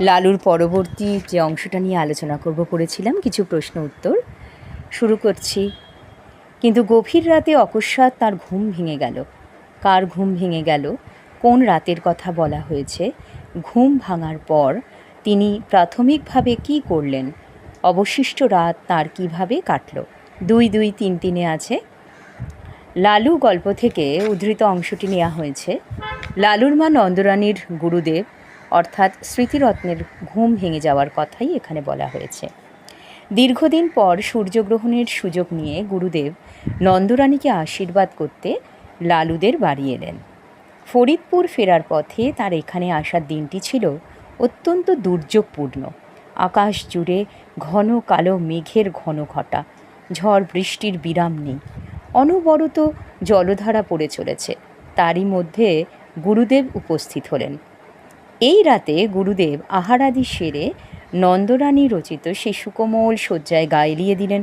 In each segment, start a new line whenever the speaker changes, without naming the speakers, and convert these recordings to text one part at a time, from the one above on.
লালুর পরবর্তী যে অংশটা নিয়ে আলোচনা করব, করেছিলাম কিছু প্রশ্ন উত্তর। শুরু করছি। কিন্তু গভীর রাতে অকস্মাৎ তার ঘুম ভেঙে গেল। কার ঘুম ভেঙে গেল? কোন রাতের কথা বলা হয়েছে? ঘুম ভাঙার পর তিনি প্রাথমিকভাবে কি করলেন? অবশিষ্ট রাত তার কীভাবে কাটল? দুই দুই তিন তিনে আছে। লালু গল্প থেকে উদ্ধৃত অংশটি নেওয়া হয়েছে। লালুর মা নন্দরানীর গুরুদেব অর্থাৎ স্মৃতিরত্নের ঘুম ভেঙে যাওয়ার কথাই এখানে বলা হয়েছে। দীর্ঘদিন পর সূর্যগ্রহণের সুযোগ নিয়ে গুরুদেব নন্দরানীকে আশীর্বাদ করতে লালুদের বাড়ি এলেন। ফরিদপুর ফেরার পথে তার এখানে আসার দিনটি ছিল অত্যন্ত দুর্যোগপূর্ণ। আকাশ জুড়ে ঘন কালো মেঘের ঘন ঘটা, ঝড় বৃষ্টির বিরাম নেই, অনবরত জলধারা পড়ে চলেছে। তারই মধ্যে গুরুদেব উপস্থিত হলেন। এই রাতে গুরুদেব আহারাদি সেরে নন্দরানী রচিত সেই সুকোমল শয্যায় গা দিলেন।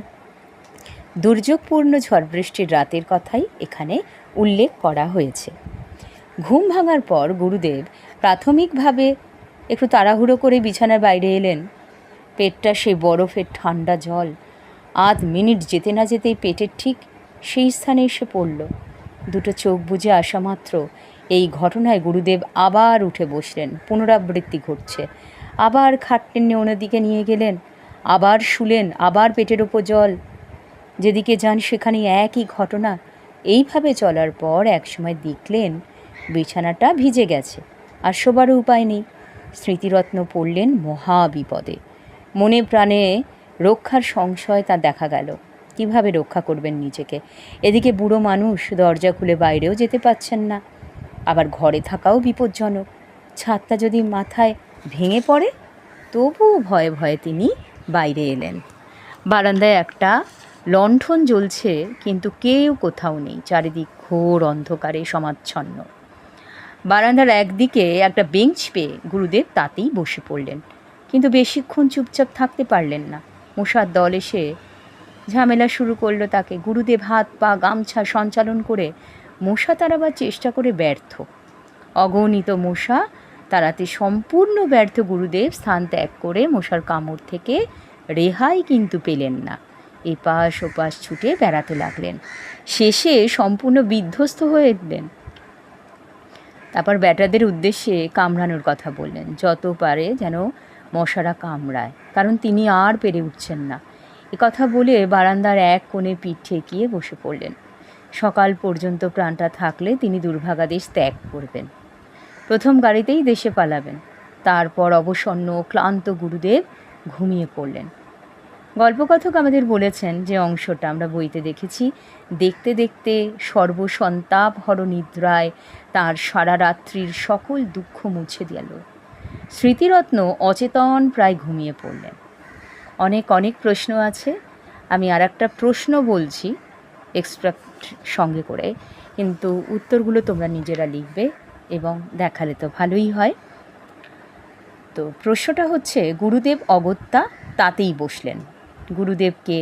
দুর্যোগপূর্ণ ঝড় বৃষ্টির রাতের কথাই এখানে উল্লেখ করা হয়েছে। ঘুম ভাঙার পর গুরুদেব প্রাথমিকভাবে একটু তাড়াহুড়ো করে বিছানার বাইরে এলেন। পেটটা সেই বরফের ঠান্ডা জল। আধ মিনিট যেতে না যেতেই পেটের ঠিক সেই স্থানে এসে পড়ল। দুটো চোখ বুজে আসা মাত্র এই ঘটনায় গুরুদেব আবার উঠে বসলেন, পুনরাবৃত্তি ঘটছে। আবার খাট টেনে অন্যদিকে নিয়ে গেলেন, আবার শুলেন, আবার পেটের ওপর জল। যেদিকে যান সেখানে একই ঘটনা। এইভাবে চলার পর একসময় দেখলেন, বিছানাটা ভিজে গেছে আর শোবারও উপায় নেই। স্মৃতিরত্ন পড়লেন মহা বিপদে মনে প্রাণে রক্ষার সংশয় তা দেখা গেল। কীভাবে রক্ষা করবেন নিজেকে? এদিকে বুড়ো মানুষ দরজা খুলে বাইরেও যেতে পাচ্ছেন না। আবার ঘরে থাকাও বিপজ্জনক। ছাদটা যদি মাথায় ভেঙে পড়ে, তবুও ভয়ে ভয়ে তিনি বাইরে এলেন। বারান্দায় একটা লণ্ঠন জ্বলছে, কিন্তু কেউ কোথাও নেই, চারিদিক ঘোর অন্ধকারে সমাচ্ছন্ন। বারান্দার একদিকে একটা বেঞ্চ পেয়ে গুরুদেব তাতেই বসে পড়লেন, কিন্তু বেশিক্ষণ চুপচাপ থাকতে পারলেন না। মশার দল এসে ঝামেলা শুরু করল তাকে। গুরুদেব হাত পা গামছা সঞ্চালন করে মশা তাড়াবার চেষ্টা করে ব্যর্থ। অগণিত মশা তাড়াতে সম্পূর্ণ ব্যর্থ গুরুদেব স্থান ত্যাগ করে মশার কামড় থেকে রেহাই কিন্তু পেলেন না। এপাশ ওপাশ ছুটে বেড়াতে লাগলেন। শেষে সম্পূর্ণ বিধ্বস্ত হয়ে এলেন তারপর ব্যাটাদের উদ্দেশ্যে কামড়ানোর কথা বললেন। যত পারে যেন মশারা কামড়ায়, কারণ তিনি আর পেরে উঠছেন না। কথা বলে বারান্দার এক কোণে পিঠ ঠেকিয়ে বসে পড়লেন। সকাল পর্যন্ত প্রাণটা থাকলে তিনি দুর্ভাগাদেশ ত্যাগ করবেন। প্রথম গাড়িতেই দেশে পালাবেন। তারপর অবসন্ন ক্লান্ত গুরুদেব ঘুমিয়ে পড়লেন। গল্পকথক আমাদের বলেছেন যে অংশটা আমরা বইতে দেখেছি। দেখতে দেখতে সর্বসন্তাপ হর নিদ্রায় তার সারা রাত্রির সকল দুঃখ মুছে দিল স্মৃতিরত্ন অচেতন প্রায় ঘুমিয়ে পড়লেন। অনেক অনেক প্রশ্ন আছে। আমি আর একটা প্রশ্ন বলছি। এক্সট্রাক্ট সঙ্গে করে। কিন্তু উত্তরগুলো তোমরা নিজেরা লিখবে এবং দেখালে তো ভালোই হয়। তো প্রশ্নটা হচ্ছে, গুরুদেব অগত্যা তাতেই বসলেন। গুরুদেবকে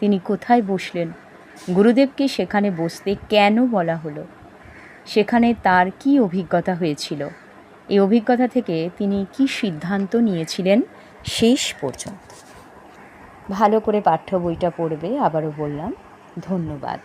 তিনি কোথায় বসলেন? গুরুদেবকে সেখানে বসতে কেন বলা হলো? সেখানে তার কি অভিজ্ঞতা হয়েছিল? এই অভিজ্ঞতা থেকে তিনি কি সিদ্ধান্ত নিয়েছিলেন শেষ পর্যন্ত? ভালো করে পাঠ্য বইটা পড়বে, আবারও বললাম। ধন্যবাদ।